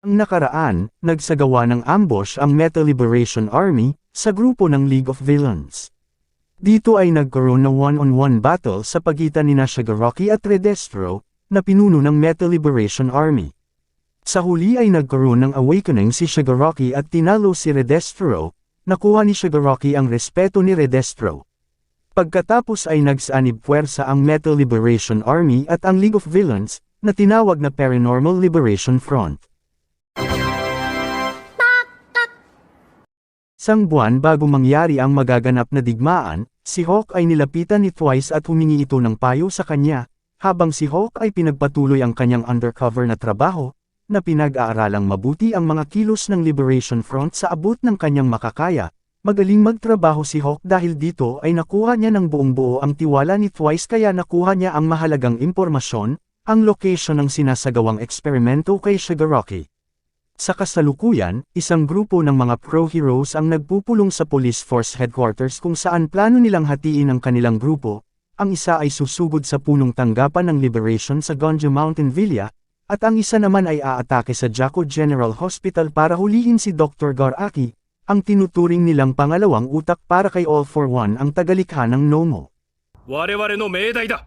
Ang nakaraan, nagsagawa ng ambush ang Metal Liberation Army sa grupo ng League of Villains. Dito ay nagkaroon ng one-on-one battle sa pagitan ni Shigaraki at Redestro, na pinuno ng Metal Liberation Army. Sa huli ay nagkaroon ng awakening si Shigaraki at tinalo si Redestro, nakuha ni Shigaraki ang respeto ni Redestro. Pagkatapos ay nagsanib puwersa ang Metal Liberation Army at ang League of Villains, na tinawag na Paranormal Liberation Front. Sang buwan bago mangyari ang magaganap na digmaan, si Hawk ay nilapitan ni Twice at humingi ito ng payo sa kanya, habang si Hawk ay pinagpatuloy ang kanyang undercover na trabaho, na pinag-aaralang mabuti ang mga kilos ng Liberation Front sa abot ng kanyang makakaya. Magaling magtrabaho si Hawk dahil dito ay nakuha niya ng buong buo ang tiwala ni Twice kaya nakuha niya ang mahalagang impormasyon, ang location ng sinasagawang eksperimento kay Shigaraki. Sa kasalukuyan, isang grupo ng mga pro-heroes ang nagpupulong sa Police Force Headquarters kung saan plano nilang hatiin ang kanilang grupo, ang isa ay susugod sa punong tanggapan ng Liberation sa Gonja Mountain Villa, at ang isa naman ay aatake sa Jaco General Hospital para hulihin si Dr. Garaki, ang tinuturing nilang pangalawang utak para kay All for One ang tagalikha ng Nomo. Wareware no meidai da!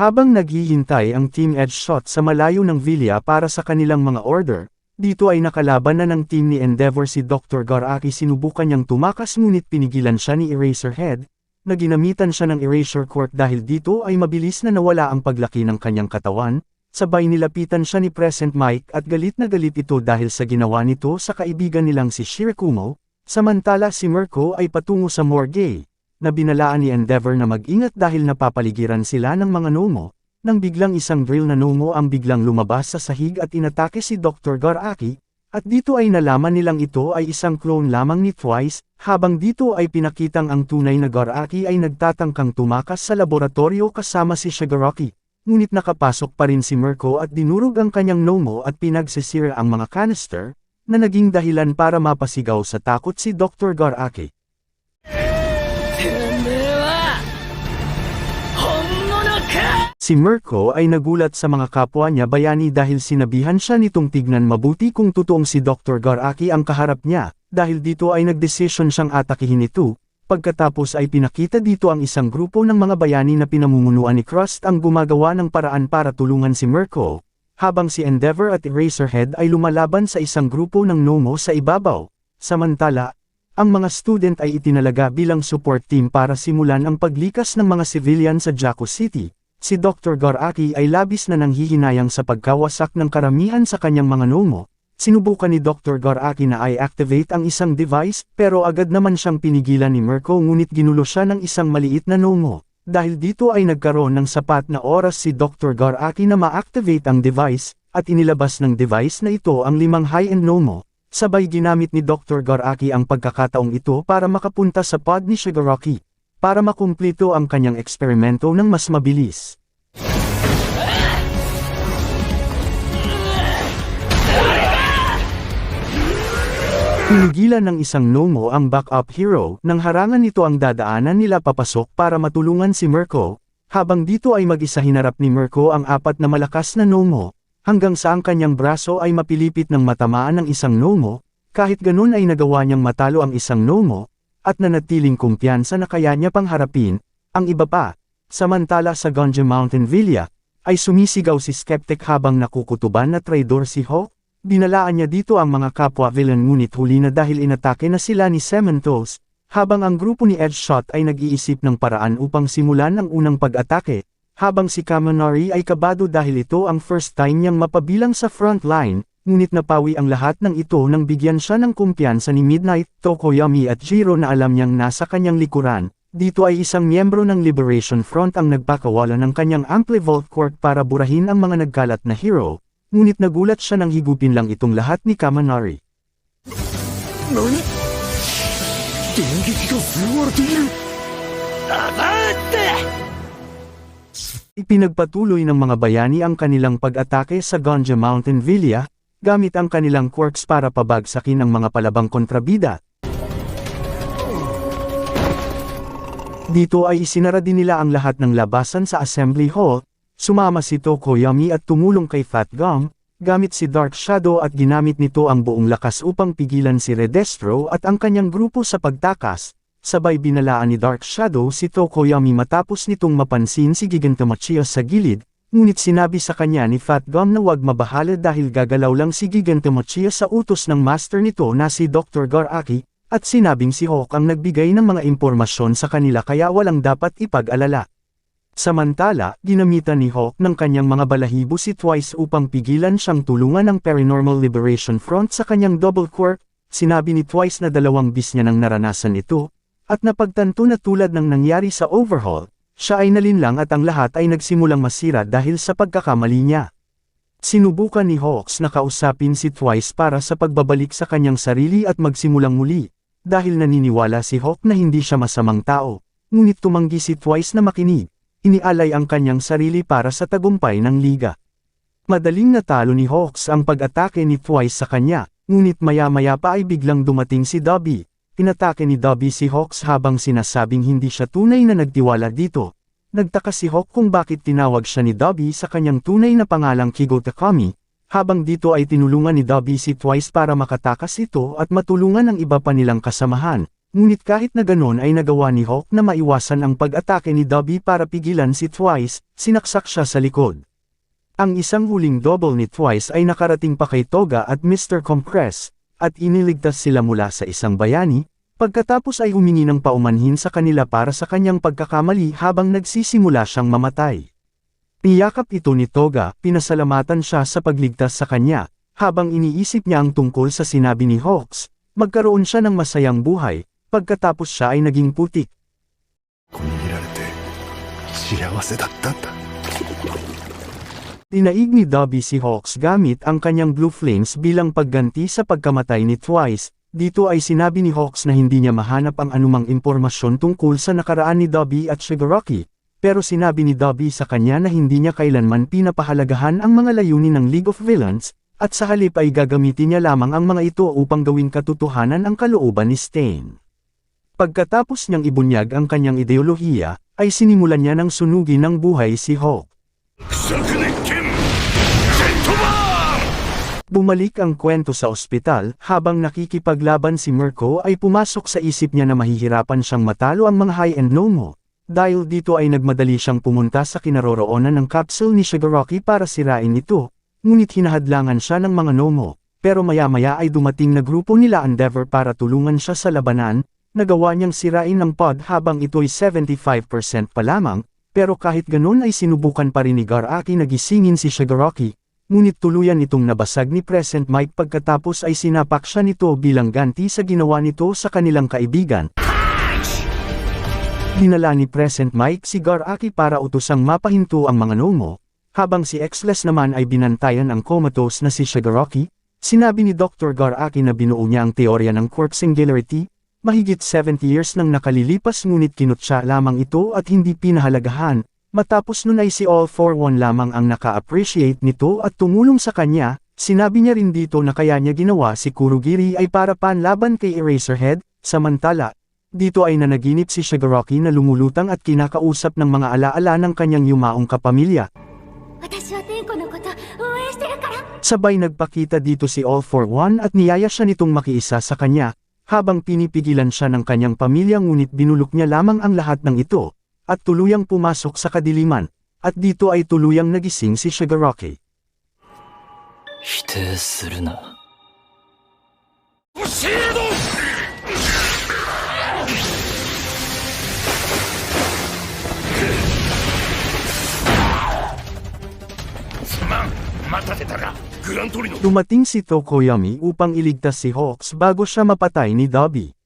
Habang naghihintay ang Team Edge Shot sa malayo ng Villa para sa kanilang mga order, dito ay nakalaban na ng team ni Endeavor si Dr. Garaki. Sinubukan niyang tumakas ngunit pinigilan siya ni Eraserhead, na ginamitan siya ng Erasure Court dahil dito ay mabilis na nawala ang paglaki ng kanyang katawan, sabay nilapitan siya ni Present Mike at galit na galit ito dahil sa ginawa nito sa kaibigan nilang si Shirakumo, samantala si Mirko ay patungo sa morgue, na binalaan ni Endeavor na mag-ingat dahil napapaligiran sila ng mga Nomo, nang biglang isang drill na Nomo ang biglang lumabas sa sahig at inatake si Dr. Garaki, at dito ay nalaman nilang ito ay isang clone lamang ni Twice, habang dito ay pinakitang ang tunay na Garaki ay nagtatangkang tumakas sa laboratorio kasama si Shigaraki. Ngunit nakapasok pa rin si Mirko at dinurog ang kanyang Nomo at pinagsisira ang mga canister, na naging dahilan para mapasigaw sa takot si Dr. Garaki. Si Mirko ay nagulat sa mga kapwa niya bayani dahil sinabihan siya nitong tignan mabuti kung totoong si Dr. Garaki ang kaharap niya, dahil dito ay nagdesisyon siyang atakihin ito, pagkatapos ay pinakita dito ang isang grupo ng mga bayani na pinamumunuan ni Crust ang gumagawa ng paraan para tulungan si Mirko, habang si Endeavor at Eraserhead ay lumalaban sa isang grupo ng Nomo sa ibabaw. Samantala, ang mga student ay itinalaga bilang support team para simulan ang paglikas ng mga civilian sa Jaco City. Si Dr. Garaki ay labis na nanghihinayang sa pagkawasak ng karamihan sa kanyang mga Nomo. Sinubukan ni Dr. Garaki na i-activate ang isang device pero agad naman siyang pinigilan ni Mirko ngunit ginulo siya ng isang maliit na Nomo. Dahil dito ay nagkaroon ng sapat na oras si Dr. Garaki na ma-activate ang device, at inilabas ng device na ito ang limang high-end Nomo. Sabay ginamit ni Dr. Garaki ang pagkakataong ito para makapunta sa pod ni Shigaraki, para makumplito ang kanyang eksperimento ng mas mabilis. Pinigilan ng isang Nomo ang backup hero nang harangan nito ang dadaanan nila papasok para matulungan si Mirko, habang dito ay mag-isa hinarap ni Mirko ang apat na malakas na Nomo, hanggang sa ang kanyang braso ay mapilipit ng matamaan ng isang Nomo, kahit ganun ay nagawa niyang matalo ang isang Nomo, at nanatiling kumpiyansa na kaya niya pang harapin, ang iba pa. Samantala sa Gonja Mountain Villa, ay sumisigaw si Skeptic habang nakukutuban na traidor si Hawk, Binalaan niya dito ang mga kapwa villain ngunit huli na dahil inatake na sila ni Cementos, habang ang grupo ni Edgeshot ay nag-iisip ng paraan upang simulan ang unang pag-atake, habang si Kaminari ay kabado dahil ito ang first time niyang mapabilang sa front line, ngunit napawi ang lahat ng ito nang bigyan siya ng kumpiyansa ni Midnight, Tokoyami at Jiro na alam niyang nasa kanyang likuran. Dito ay isang miyembro ng Liberation Front ang nagpakawala ng kanyang Amplivolt Court para burahin ang mga nagkalat na hero, ngunit nagulat siya nang higupin lang itong lahat ni Kamanari. Nani? Dengeki ga fuwarete iru! Ipinagpatuloy ng mga bayani ang kanilang pag-atake sa Ganja Mountain Villa, gamit ang kanilang quirks para pabagsakin ang mga palabang kontrabida. Dito ay isinara din nila ang lahat ng labasan sa Assembly Hall, sumama si Tokoyami at tumulong kay Fat Gum, gamit si Dark Shadow at ginamit nito ang buong lakas upang pigilan si Redestro at ang kanyang grupo sa pagtakas, sabay binalaan ni Dark Shadow si Tokoyami matapos nitong mapansin si Gigantomachia sa gilid, ngunit sinabi sa kanya ni Fat Gum na wag mabahala dahil gagalaw lang si Gigantomachia sa utos ng master nito na si Dr. Garaki, at sinabing si Hawk ang nagbigay ng mga impormasyon sa kanila kaya walang dapat ipag-alala. Samantala, ginamitan ni Hawk ng kanyang mga balahibo si Twice upang pigilan siyang tulungan ng Paranormal Liberation Front sa kanyang double quirk, sinabi ni Twice na dalawang bis niya nang naranasan ito, at napagtanto na tulad ng nangyari sa overhaul, siya ay nalinlang at ang lahat ay nagsimulang masira dahil sa pagkakamali niya. Sinubukan ni Hawks na kausapin si Twice para sa pagbabalik sa kanyang sarili at magsimulang muli, dahil naniniwala si Hawk na hindi siya masamang tao, ngunit tumanggi si Twice na makinig, inialay ang kanyang sarili para sa tagumpay ng liga. Madaling natalo ni Hawks ang pag-atake ni Twice sa kanya, ngunit maya-maya pa ay biglang dumating si Dobby. Inatake ni Dobby si Hawks habang sinasabing hindi siya tunay na nagtiwala dito. Nagtaka si Hawk kung bakit tinawag siya ni Dobby sa kanyang tunay na pangalang Kigo Takami, habang dito ay tinulungan ni Dobby si Twice para makatakas ito at matulungan ang iba pa nilang kasamahan. Ngunit kahit na ganon ay nagawa ni Hawk na maiwasan ang pag-atake ni Dobby para pigilan si Twice, sinaksak siya sa likod. Ang isang huling double ni Twice ay nakarating pa kay Toga at Mr. Compress, at iniligtas sila mula sa isang bayani, pagkatapos ay humingi ng paumanhin sa kanila para sa kanyang pagkakamali habang nagsisimula siyang mamatay. Niyakap ito ni Toga, pinasalamatan siya sa pagligtas sa kanya, habang iniisip niya ang tungkol sa sinabi ni Hawks, magkaroon siya ng masayang buhay, pagkatapos siya ay naging putik. ここにいられて幸せだったんだ Tinaig ni Dobby si Hawks gamit ang kanyang Blue Flames bilang pagganti sa pagkamatay ni Twice. Dito ay sinabi ni Hawks na hindi niya mahanap ang anumang impormasyon tungkol sa nakaraan ni Dobby at Shigaraki, pero sinabi ni Dobby sa kanya na hindi niya kailanman pinapahalagahan ang mga layunin ng League of Villains, at sa halip ay gagamitin niya lamang ang mga ito upang gawing katotohanan ang kalooban ni Stain. Pagkatapos niyang ibunyag ang kanyang ideolohiya, ay sinimulan niya ng sunugin ng buhay si Hawk. Bumalik ang kwento sa ospital, habang nakikipaglaban si Mirko ay pumasok sa isip niya na mahihirapan siyang matalo ang mga high-end Nomo. Dahil dito ay nagmadali siyang pumunta sa kinaroroonan ng capsule ni Shigaraki para sirain ito, ngunit hinahadlangan siya ng mga Nomo. Pero maya-maya ay dumating na grupo nila Endeavor para tulungan siya sa labanan, nagawa niyang sirain ng pod habang ito'y 75% pa lamang, pero kahit ganun ay sinubukan pa rin ni Garaki na gisingin si Shigaraki, ngunit tuluyan itong nabasag ni Present Mike pagkatapos ay sinapak siya nito bilang ganti sa ginawa nito sa kanilang kaibigan. Dinala ni Present Mike si Garaki para utosang mapahinto ang mga Nomo, habang si Exless naman ay binantayan ang comatose na si Shigaraki, sinabi ni Dr. Garaki na binuo niya ang teorya ng quark singularity, mahigit 70 years nang nakalilipas ngunit kinutsa lamang ito at hindi pinahalagahan, Matapos nun ay si All For One lamang ang naka-appreciate nito at tumulong sa kanya, sinabi niya rin dito na kaya niya ginawa si Kurugiri ay para panlaban kay Eraserhead, samantala, dito ay nanaginip si Shigaraki na lumulutang at kinakausap ng mga alaala ng kanyang yumaong kapamilya. Sabay nagpakita dito si All For One at niyaya siya nitong makiisa sa kanya, habang pinipigilan siya ng kanyang pamilya ngunit binulok niya lamang ang lahat ng ito, at tuluyang pumasok sa kadiliman, at dito ay tuluyang nagising si Shigaraki. Hite suru na. Dumating si Tokoyami upang iligtas si Hawks bago siya mapatay ni Dobby.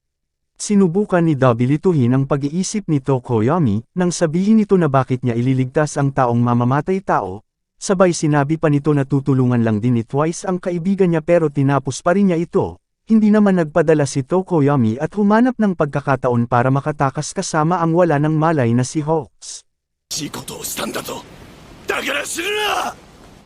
Sinubukan ni Dabilituhin ang pag-iisip ni Tokoyami nang sabihin nito na bakit niya ililigtas ang taong mamamatay tao, sabay sinabi pa nito na tutulungan lang din ni Twice ang kaibigan niya pero tinapos pa rin niya ito, hindi naman nagpadala si Tokoyami at humanap ng pagkakataon para makatakas kasama ang wala ng malay na si Hawks.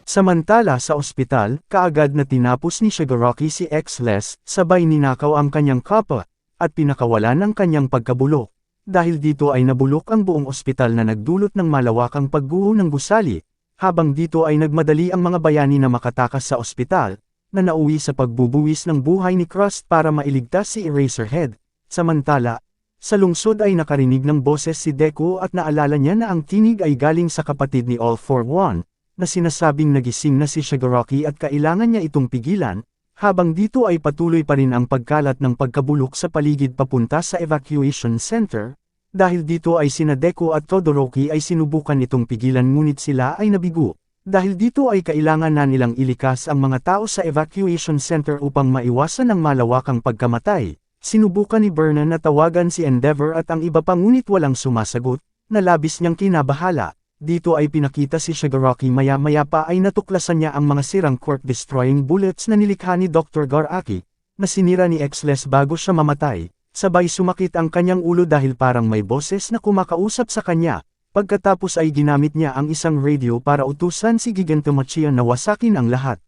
Samantala sa ospital, kaagad na tinapos ni Shigaraki si X-Less, sabay ninakaw ang kanyang kapwa, at pinakawalan ng kanyang pagkabulok. Dahil dito ay nabulok ang buong ospital na nagdulot ng malawakang pagguho ng gusali, Habang dito ay nagmadali ang mga bayani na makatakas sa ospital, na nauwi sa pagbubuwis ng buhay ni Crust para mailigtas si Eraserhead. Samantala, sa lungsod ay nakarinig ng boses si Deku at naalala niya na ang tinig ay galing sa kapatid ni All for One, na sinasabing nagising na si Shigaraki at kailangan niya itong pigilan, habang dito ay patuloy pa rin ang pagkalat ng pagkabulok sa paligid papunta sa evacuation center, dahil dito ay sina Deku at Todoroki ay sinubukan itong pigilan ngunit sila ay nabigo. Dahil dito ay kailangan na nilang ilikas ang mga tao sa evacuation center upang maiwasan ang malawakang pagkamatay. Sinubukan ni Vernon na tawagan si Endeavor at ang iba pa ngunit walang sumasagot, na labis niyang kinabahala. Dito ay pinakita si Shigaraki maya-maya pa ay natuklasan niya ang mga sirang quirk-destroying bullets na nilikha ni Dr. Garaki, na sinira ni Exles bago siya mamatay. Sabay sumakit ang kanyang ulo dahil parang may boses na kumakausap sa kanya. Pagkatapos ay ginamit niya ang isang radio para utusan si Gigantomachia na wasakin ang lahat.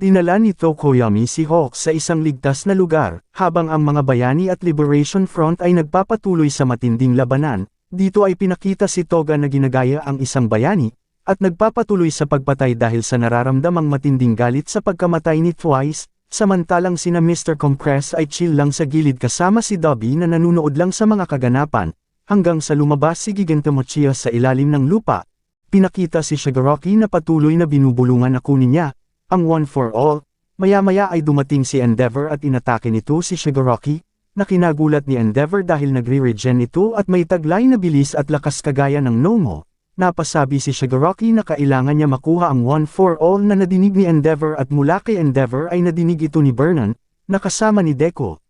Dinala ni Tokoyami si Hawk sa isang ligtas na lugar, habang ang mga bayani at Liberation Front ay nagpapatuloy sa matinding labanan, dito ay pinakita si Toga na ginagaya ang isang bayani, at nagpapatuloy sa pagpatay dahil sa nararamdamang matinding galit sa pagkamatay ni Twice, samantalang sina Mr. Compress ay chill lang sa gilid kasama si Dobby na nanunood lang sa mga kaganapan, hanggang sa lumabas si Gigantomochia sa ilalim ng lupa. Pinakita si Shigaraki na patuloy na binubulungan kunin niya, ang One for All, maya-maya ay dumating si Endeavor at inatake nito si Shigaraki, na kinagulat ni Endeavor dahil nagre-regen ito at may taglay na bilis at lakas kagaya ng Nomo. Napasabi si Shigaraki na kailangan niya makuha ang One for All na nadinig ni Endeavor at mula kay Endeavor ay nadinig ito ni Vernon, na kasama ni Deco.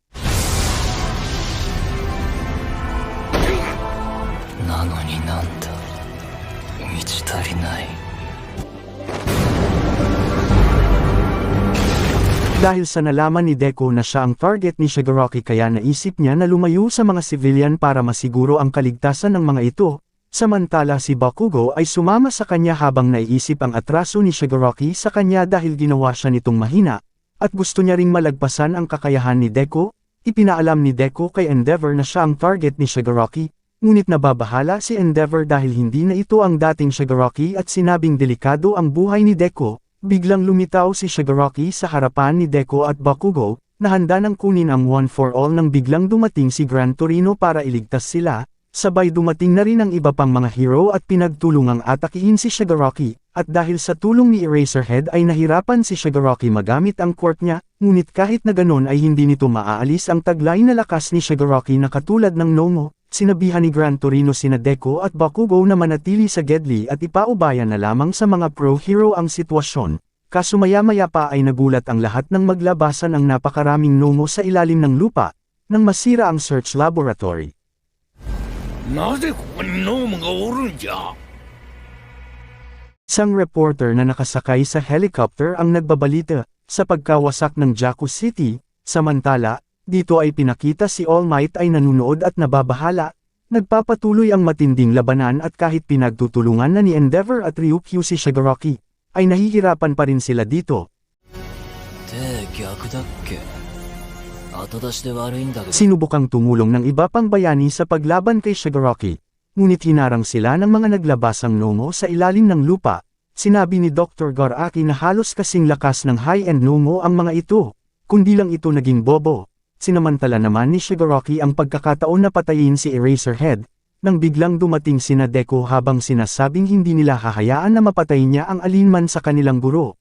Dahil sa nalaman ni Deco na siya ang target ni Shigaraki kaya naisip niya na lumayo sa mga civilian para masiguro ang kaligtasan ng mga ito, samantala si Bakugo ay sumama sa kanya habang naiisip ang atraso ni Shigaraki sa kanya dahil ginawa siya nitong mahina, at gusto niya ring malagpasan ang kakayahan ni Deco, ipinaalam ni Deco kay Endeavor na siya ang target ni Shigaraki, ngunit nababahala si Endeavor dahil hindi na ito ang dating Shigaraki at sinabing delikado ang buhay ni Deco, Biglang lumitaw si Shigaraki sa harapan ni Deco at Bakugo, na handa nang kunin ang One for All nang biglang dumating si Gran Torino para iligtas sila, sabay dumating na rin ang iba pang mga hero at pinagtulungang atakihin si Shigaraki, at dahil sa tulong ni Eraserhead ay nahirapan si Shigaraki magamit ang quirk niya, ngunit kahit na ganon ay hindi nito maaalis ang taglay na lakas ni Shigaraki na katulad ng Nomo, sinabihan ni Gran Torino sina Deco at Bakugo na manatili sa Gedli at ipaubayan na lamang sa mga pro-hero ang sitwasyon. Kaso maya-maya pa ay nagulat ang lahat ng maglabasan ang napakaraming Nomo sa ilalim ng lupa, nang masira ang search laboratory. なぜここにノームがおるんじゃ Isang reporter na nakasakay sa helicopter ang nagbabalita sa pagkawasak ng Jakku City, samantala, dito ay pinakita si All Might ay nanunood at nababahala, nagpapatuloy ang matinding labanan at kahit pinagtutulungan na ni Endeavor at Ryukyu si Shigaraki, ay nahihirapan pa rin sila dito. で逆だっけ Sinubukang tumulong ng iba pang bayani sa paglaban kay Shigaraki, ngunit hinarang sila ng mga naglabasang Nomo sa ilalim ng lupa. Sinabi ni Dr. Garaki na halos kasing lakas ng high-end Nomo ang mga ito, kundi lang ito naging bobo. Sinamantala naman ni Shigaraki ang pagkakataon na patayin si Eraserhead, nang biglang dumating sina Deco habang sinasabing hindi nila hahayaan na mapatay niya ang alinman sa kanilang guro.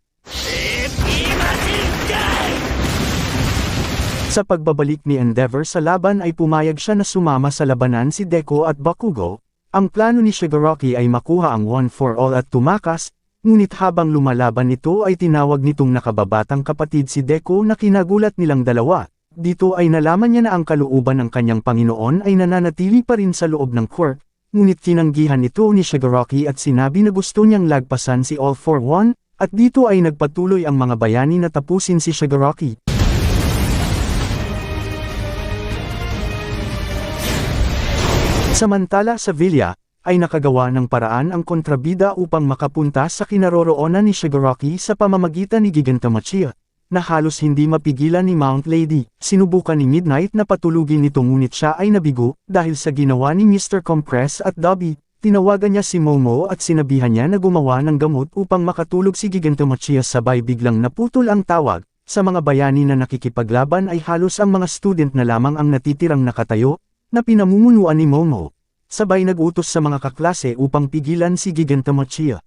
Sa pagbabalik ni Endeavor sa laban ay pumayag siya na sumama sa labanan si Deco at Bakugo. Ang plano ni Shigaraki ay makuha ang One for All at tumakas, ngunit habang lumalaban ito ay tinawag nitong nakababatang kapatid si Deco na kinagulat nilang dalawa. Dito ay nalaman niya na ang kalooban ng kanyang Panginoon ay nananatili pa rin sa loob ng quirk, ngunit tinanggihan ito ni Shigaraki at sinabi na gusto niyang lagpasan si All for One, at dito ay nagpatuloy ang mga bayani na tapusin si Shigaraki. Samantala sa Villa, ay nakagawa ng paraan ang kontrabida upang makapunta sa kinaroroonan ni Shigaraki sa pamamagitan ni Gigantomachia. na halos hindi mapigilan ni Mount Lady. Sinubukan ni Midnight na patulugin nito ngunit siya ay nabigo dahil sa ginawa ni Mr. Compress at Dobby. Tinawagan niya si Momo at sinabihan niya na gumawa ng gamot upang makatulog si Gigantomachia sabay biglang naputol ang tawag. Sa mga bayani na nakikipaglaban ay halos ang mga student na lamang ang natitirang nakatayo, na pinamumunuan ni Momo, sabay nagutos sa mga kaklase upang pigilan si Gigantamachia.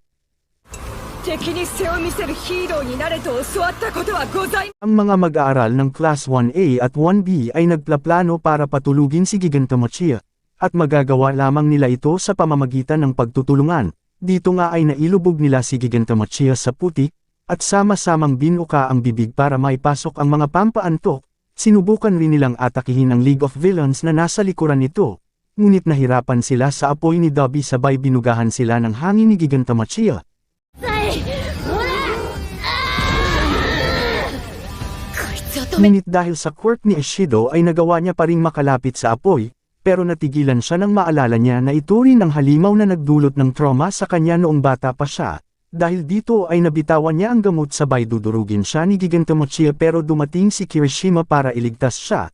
Ang mga mag-aaral ng Class 1A at 1B ay nagplaplano para patulugin si Gigantamachia, at magagawa lamang nila ito sa pamamagitan ng pagtutulungan. Dito nga ay nailubog nila si Gigantamachia sa putik, at sama-samang binuka ang bibig para maipasok ang mga pampaantok Sinubukan rin nilang atakihin ang League of Villains na nasa likuran nito, ngunit nahirapan sila sa apoy ni Dobby sabay binugahan sila ng hangin ni Gigantamachiya. Ngunit dahil sa quirk ni Ishido ay nagawa niya pa rin makalapit sa apoy, pero natigilan siya nang maalala niya na ito rin ang halimaw na nagdulot ng trauma sa kanya noong bata pa siya, dahil dito ay nabitawan niya ang gamot sabay dudurugin siya ni Gigantomachia pero dumating si Kirishima para iligtas siya.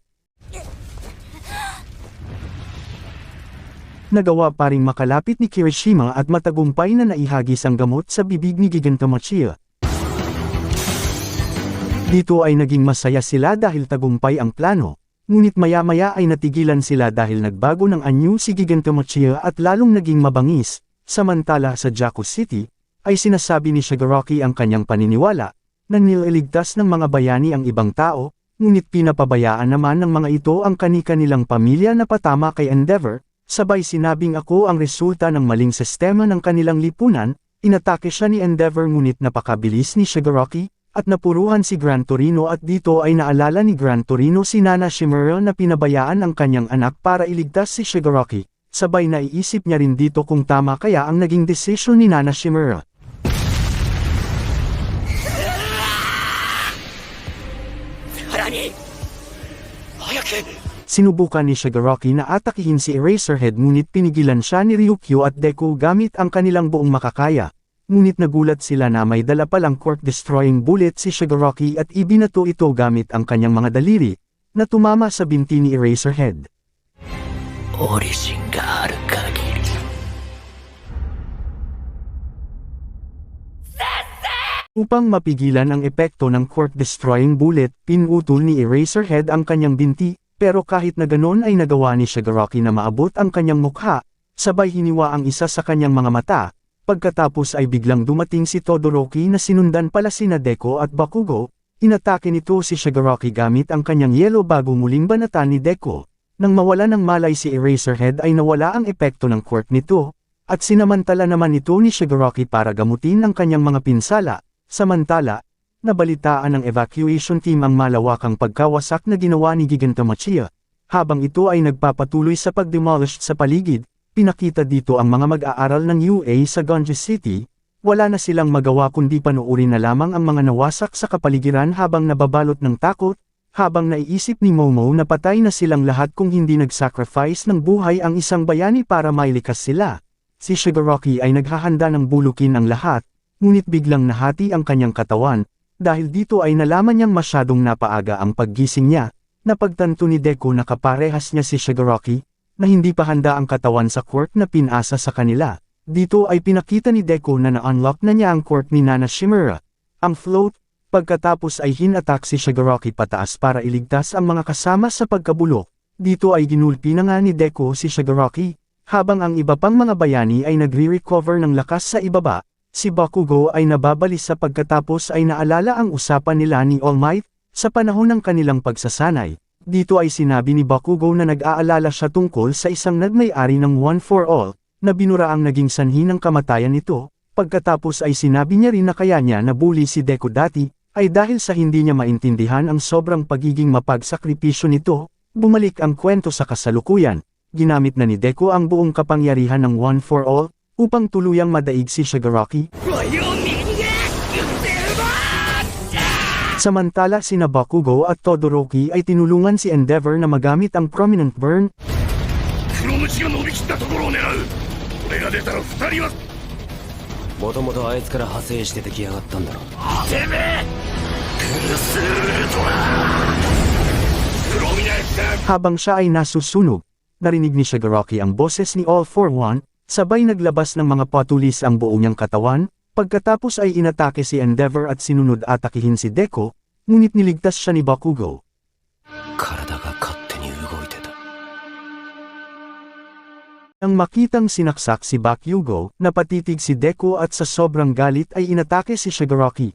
Nagawa pa ring makalapit ni Kirishima at matagumpay na naihagis ang gamot sa bibig ni Gigantomachia. Dito ay naging masaya sila dahil tagumpay ang plano, ngunit maya-maya ay natigilan sila dahil nagbago ng anyo si Gigantomachia at lalong naging mabangis, samantala sa Jaku City, ay sinasabi ni Shigaraki ang kanyang paniniwala, na nililigtas ng mga bayani ang ibang tao, ngunit pinapabayaan naman ng mga ito ang kani-kanilang pamilya na patama kay Endeavor, sabay sinabing ako ang resulta ng maling sistema ng kanilang lipunan, inatake siya ni Endeavor ngunit napakabilis ni Shigaraki, at napuruhan si Gran Torino at dito ay naalala ni Gran Torino si Nana Shimura na pinabayaan ang kanyang anak para iligtas si Shigaraki. Sabay naiisip niya rin dito kung tama kaya ang naging desisyon ni Nana Shimura. Sinubukan ni Shigaraki na atakihin si Eraserhead ngunit pinigilan siya ni Ryukyu at Deku gamit ang kanilang buong makakaya. Ngunit nagulat sila na may dala palang quirk-destroying bullet si Shigaraki at ibinato ito gamit ang kanyang mga daliri, na tumama sa binti ni Eraserhead. オリ Upang mapigilan ang epekto ng quirk-destroying bullet, pinutol ni Eraserhead ang kanyang binti, pero kahit na ganon ay nagawa ni Shigaraki na maabot ang kanyang mukha, sabay hiniwa ang isa sa kanyang mga mata, pagkatapos ay biglang dumating si Todoroki na sinundan pala sina Deko at Bakugo, inatake nito si Shigaraki gamit ang kanyang yelo bago muling banatan ni Deko. Nang mawala ng malay si Eraserhead ay nawala ang epekto ng quirk nito, at sinamantala naman ito ni Shigaraki para gamutin ang kanyang mga pinsala, Samantala, nabalitaan ng evacuation team ang malawakang pagkawasak na ginawa ni Gigantomachia. Habang ito ay nagpapatuloy sa pagdemolished sa paligid, pinakita dito ang mga mag-aaral ng UA sa Gonja City, wala na silang magawa kundi panuorin na lamang ang mga nawasak sa kapaligiran habang nababalot ng takot, habang naiisip ni Momo na patay na silang lahat kung hindi nag-sacrifice ng buhay ang isang bayani para mailikas sila. Si Shigaraki ay naghahanda ng bulukin ang lahat, ngunit biglang nahati ang kanyang katawan, dahil dito ay nalaman niyang masyadong napaaga ang paggising niya, napagtanto ni Deku na kaparehas niya si Shigaraki, na hindi pa handa ang katawan sa quirk na pinasa sa kanila. Dito ay pinakita ni Deku na na-unlock na niya ang quirk ni Nana Shimura, ang float, pagkatapos ay hinatak si Shigaraki pataas para iligtas ang mga kasama sa pagkabulok. Dito ay ginulpi na nga ni Deku si Shigaraki, habang ang iba pang mga bayani ay nagre-recover ng lakas sa ibaba, Si Bakugo ay nababalis sa pagkatapos ay naalala ang usapan nila ni All Might, sa panahon ng kanilang pagsasanay. Dito ay sinabi ni Bakugo na nag-aalala siya tungkol sa isang nagmay-ari ng One for All, na binura ang naging sanhi ng kamatayan nito, pagkatapos ay sinabi niya rin na kaya niya nabuli si Deku dati, ay dahil sa hindi niya maintindihan ang sobrang pagiging mapagsakripisyo nito, bumalik ang kwento sa kasalukuyan, ginamit na ni Deku ang buong kapangyarihan ng One for All, upang tuluyang madaig si Shigaraki. Samantala sina Bakugo at Todoroki ay tinulungan si Endeavor na magamit ang Prominent Burn habang siya ay nasusunog, narinig ni Shigaraki ang boses ni All For One Sabay naglabas ng mga patulis ang buo niyang katawan, pagkatapos ay inatake si Endeavor at sinunod atakihin si Deko, ngunit niligtas siya ni Bakugo. Nang makitang sinaksak si Bakugo, napatitig si Deko at sa sobrang galit ay inatake si Shigaraki.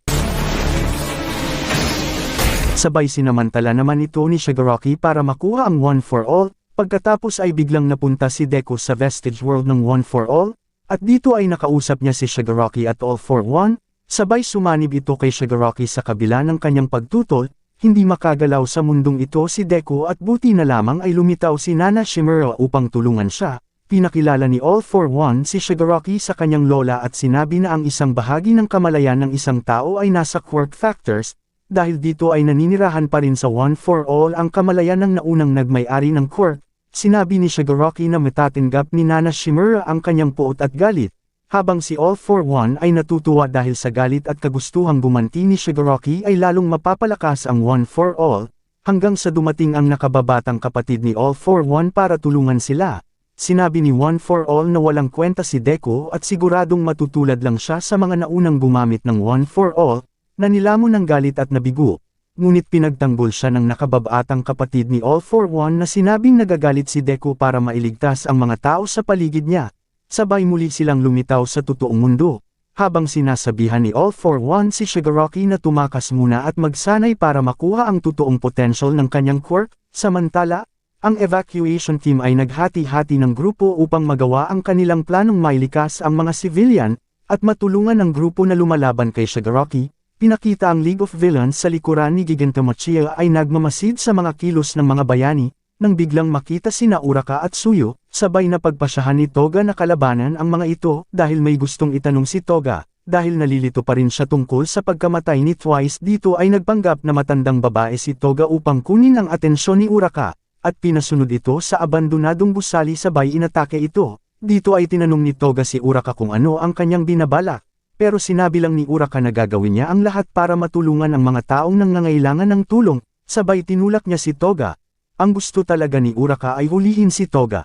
Sabay sinamantala naman ito ni Shigaraki para makuha ang one for all, pagkatapos ay biglang napunta si Deku sa Vestige World ng One for All, at dito ay nakausap niya si Shigaraki at All for One, sabay sumanib ito kay Shigaraki sa kabila ng kanyang pagtutol, hindi makagalaw sa mundong ito si Deku at buti na lamang ay lumitaw si Nana Shimura upang tulungan siya. Pinakilala ni All for One si Shigaraki sa kanyang lola at sinabi na ang isang bahagi ng kamalayan ng isang tao ay nasa quirk factors, dahil dito ay naninirahan pa rin sa One for All ang kamalayan ng naunang nagmay-ari ng quirk. Sinabi ni Shigaraki na matatinggap ni Nana Shimura ang kanyang puot at galit, habang si All for One ay natutuwa dahil sa galit at kagustuhang gumanti ni Shigaraki ay lalong mapapalakas ang One for All, hanggang sa dumating ang nakababatang kapatid ni All for One para tulungan sila. Sinabi ni One for All na walang kwenta si Deku at siguradong matutulad lang siya sa mga naunang gumamit ng One for All, na nilamon ng galit at nabigo. Ngunit pinagtanggol siya ng nakababatang kapatid ni All for One na sinabing nagagalit si Deku para mailigtas ang mga tao sa paligid niya. Sabay muli silang lumitaw sa totoong mundo. Habang sinasabihan ni All for One si Shigaraki na tumakas muna at magsanay para makuha ang totoong potential ng kanyang quirk, samantala, ang evacuation team ay naghati-hati ng grupo upang magawa ang kanilang planong mailikas ang mga civilian, at matulungan ang grupo na lumalaban kay Shigaraki, pinakita ang League of Villains sa likuran ni Gigantomachia ay nagmamasid sa mga kilos ng mga bayani, nang biglang makita sina Uraka at Suyo, sabay na pagpasyahan ni Toga na kalabanan ang mga ito dahil may gustong itanong si Toga, dahil nalilito pa rin siya tungkol sa pagkamatay ni Twice dito ay nagpanggap na matandang babae si Toga upang kunin ang atensyon ni Uraka, at pinasunod ito sa abandonadong gusali sabay inatake ito. Dito ay tinanong ni Toga si Uraka kung ano ang kanyang binabalak, pero sinabi lang ni Uraka na gagawin niya ang lahat para matulungan ang mga taong nangangailangan ng tulong, sabay tinulak niya si Toga. Ang gusto talaga ni Uraka ay hulihin si Toga.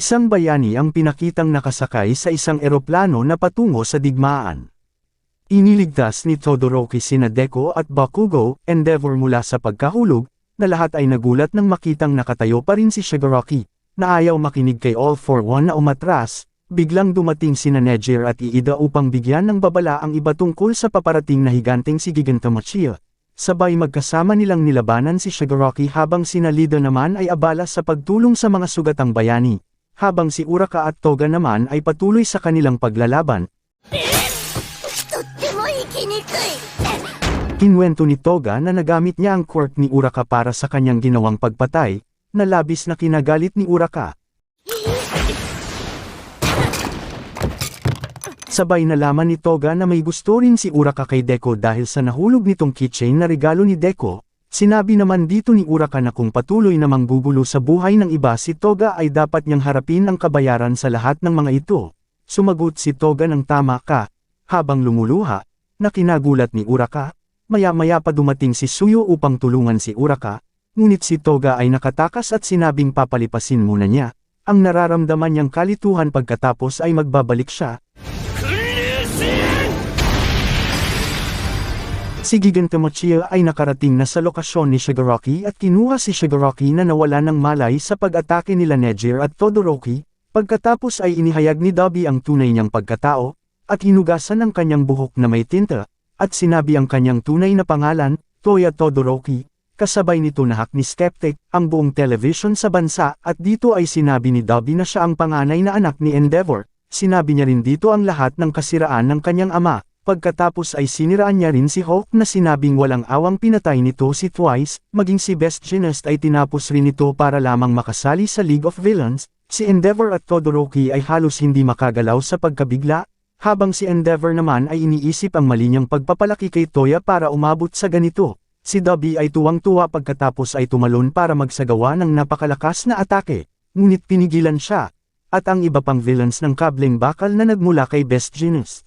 Isang bayani ang pinakitang nakasakay sa isang eroplano na patungo sa digmaan. Iniligtas ni Todoroki sina Deko at Bakugo, Endeavor mula sa pagkahulog, na lahat ay nagulat nang makitang nakatayo pa rin si Shigaraki, na ayaw makinig kay All for One na umatras, biglang dumating si Nanejer at Iida upang bigyan ng babala ang iba tungkol sa paparating na higanteng si Gigantamachia. Sabay magkasama nilang nilabanan si Shigaraki habang si Nalida naman ay abala sa pagtulong sa mga sugatang bayani, habang si Uraka at Toga naman ay patuloy sa kanilang paglalaban. Kinwento ni Toga na nagamit niya ang quirk ni Uraka para sa kanyang ginawang pagpatay, na labis na kinagalit ni Uraka. Sabay nalaman ni Toga na may gusto rin si Uraka kay Deko dahil sa nahulog nitong keychain na regalo ni Deko. Sinabi naman dito ni Uraka na kung patuloy na manggugulo sa buhay ng iba si Toga ay dapat niyang harapin ang kabayaran sa lahat ng mga ito. Sumagot si Toga ng tama ka, habang lumuluha, na kinagulat ni Uraka, maya-maya pa dumating si Suyo upang tulungan si Uraka, ngunit si Toga ay nakatakas at sinabing papalipasin muna niya, ang nararamdaman niyang kalituhan pagkatapos ay magbabalik siya. Si Gigante Mochiyo ay nakarating na sa lokasyon ni Shigaraki at kinuha si Shigaraki na nawala ng malay sa pag-atake nila Nejir at Todoroki, pagkatapos ay inihayag ni Dobby ang tunay niyang pagkatao, at hinugasan ang kanyang buhok na may tinta, at sinabi ang kanyang tunay na pangalan, Toya Todoroki, kasabay nito nahak ni Skeptic ang buong television sa bansa at dito ay sinabi ni Dobby na siya ang panganay na anak ni Endeavor, sinabi niya rin dito ang lahat ng kasiraan ng kanyang ama, Pagkatapos ay siniraan niya rin si Hawk na sinabing walang awang pinatay nito si Twice, maging si Best Jeanist ay tinapos rin ito para lamang makasali sa League of Villains, si Endeavor at Todoroki ay halos hindi makagalaw sa pagkabigla, habang si Endeavor naman ay iniisip ang mali niyang pagpapalaki kay Toya para umabot sa ganito. Si Dobby ay tuwang-tuwa pagkatapos ay tumalon para magsagawa ng napakalakas na atake, ngunit pinigilan siya, at ang iba pang villains ng kableng bakal na nagmula kay Best Genist.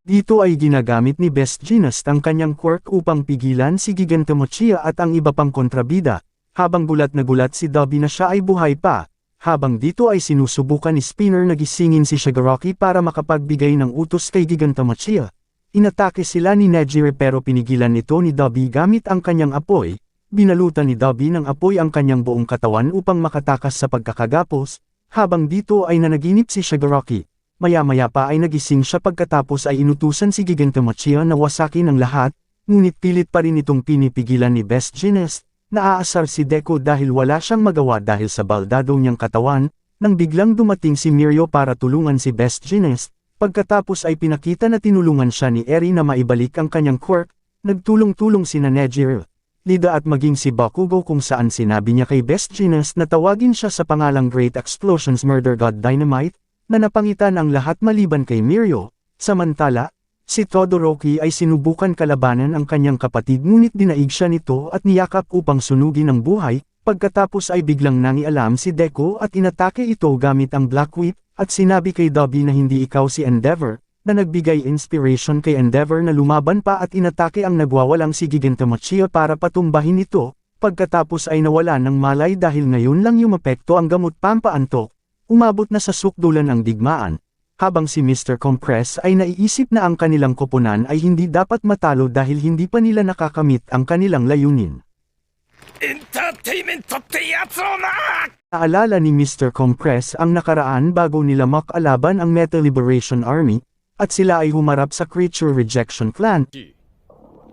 Dito ay ginagamit ni Best Genist ang kanyang quirk upang pigilan si Gigantomochia at ang iba pang kontrabida, habang gulat na gulat si Dobby na siya ay buhay pa, habang dito ay sinusubukan ni Spinner na gisingin si Shigaraki para makapagbigay ng utos kay Gigante Mochia. Inatake sila ni Nejire pero pinigilan ito ni Dobby gamit ang kanyang apoy, binalutan ni Dobby ng apoy ang kanyang buong katawan upang makatakas sa pagkakagapos, habang dito ay nanaginip si Shigaraki. Maya-maya pa ay nagising siya pagkatapos ay inutusan si Gigante Mochia na wasakin ang lahat, ngunit pilit pa rin itong pinipigilan ni Best Jeanist, naaasar si Deku dahil wala siyang magawa dahil sa baldado niyang katawan, nang biglang dumating si Mirio para tulungan si Best Jeanist, pagkatapos ay pinakita na tinulungan siya ni Eri na maibalik ang kanyang quirk, nagtulong-tulong sina Nejire, Lida at maging si Bakugo kung saan sinabi niya kay Best Jeanist na tawagin siya sa pangalang Great Explosions Murder God Dynamite, na napangitan ang lahat maliban kay Mirio. Samantala, si Todoroki ay sinubukan kalabanan ang kanyang kapatid ngunit dinaig siya nito at niyakap upang sunugin ang buhay, pagkatapos ay biglang nangialam si Deku at inatake ito gamit ang Black Whip, at sinabi kay Dobby na hindi ikaw si Endeavor, na nagbigay inspiration kay Endeavor na lumaban pa at inatake ang nagwawalang si Gigante Mochia para patumbahin ito, pagkatapos ay nawala ng malay dahil ngayon lang yumapekto ang gamot pampaantok, Umabot na sa sukdulan ang digmaan, habang si Mr. Compress ay naiisip na ang kanilang koponan ay hindi dapat matalo dahil hindi pa nila nakakamit ang kanilang layunin. Entertainment of the Yatronak! Naalala ni Mr. Compress ang nakaraan bago nila makalaban ang Metal Liberation Army, at sila ay humarap sa Creature Rejection Clan.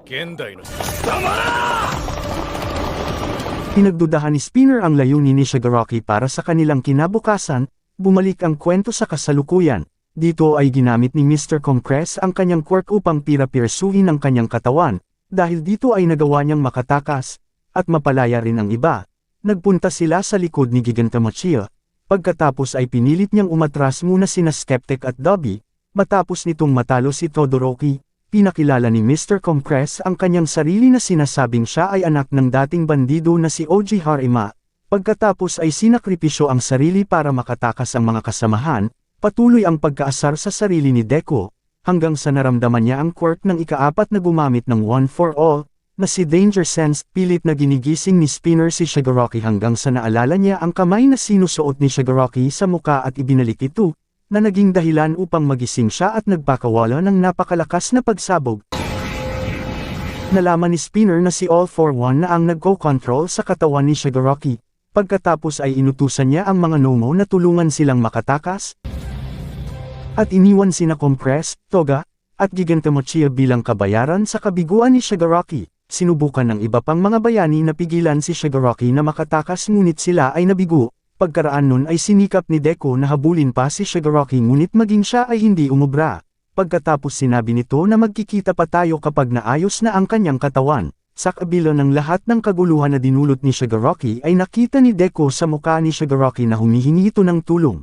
Kendai no... Tama Pinagdudahan ni Spinner ang layunin ni Shigaraki para sa kanilang kinabukasan, bumalik ang kwento sa kasalukuyan. Dito ay ginamit ni Mr. Compress ang kanyang quirk upang pirapirsuhin ang kanyang katawan, dahil dito ay nagawa niyang makatakas, at mapalaya rin ang iba. Nagpunta sila sa likod ni Gigante Mochia, pagkatapos ay pinilit niyang umatras muna sina Skeptic at Dobby, matapos nitong matalo si Todoroki, Pinakilala ni Mr. Compress ang kanyang sarili na sinasabing siya ay anak ng dating bandido na si Oji Harima. Pagkatapos ay sinakripisyo ang sarili para makatakas ang mga kasamahan, patuloy ang pagkaasar sa sarili ni Deku, hanggang sa naramdaman niya ang quirk ng ikaapat na gumamit ng One for All, na si Danger Sense, pilit na ginigising ni Spinner si Shigaraki hanggang sa naalala niya ang kamay na sinusuot ni Shigaraki sa muka at ibinalik ito, na naging dahilan upang magising siya at nagpakawala ng napakalakas na pagsabog. Nalaman ni Spinner na si All for One na ang nagko-control sa katawan ni Shigaraki, pagkatapos ay inutusan niya ang mga Nomo na tulungan silang makatakas, at iniwan sina Compress, Toga, at Gigante Mochia bilang kabayaran sa kabiguan ni Shigaraki. Sinubukan ng iba pang mga bayani na pigilan si Shigaraki na makatakas ngunit sila ay nabigo, Pagkaraan nun ay sinikap ni Deku na habulin pa si Shigaraki ngunit maging siya ay hindi umubra. Pagkatapos sinabi nito na magkikita pa tayo kapag naayos na ang kanyang katawan. Sa kabila ng lahat ng kaguluhan na dinulot ni Shigaraki ay nakita ni Deku sa mukha ni Shigaraki na humihingi ito ng tulong.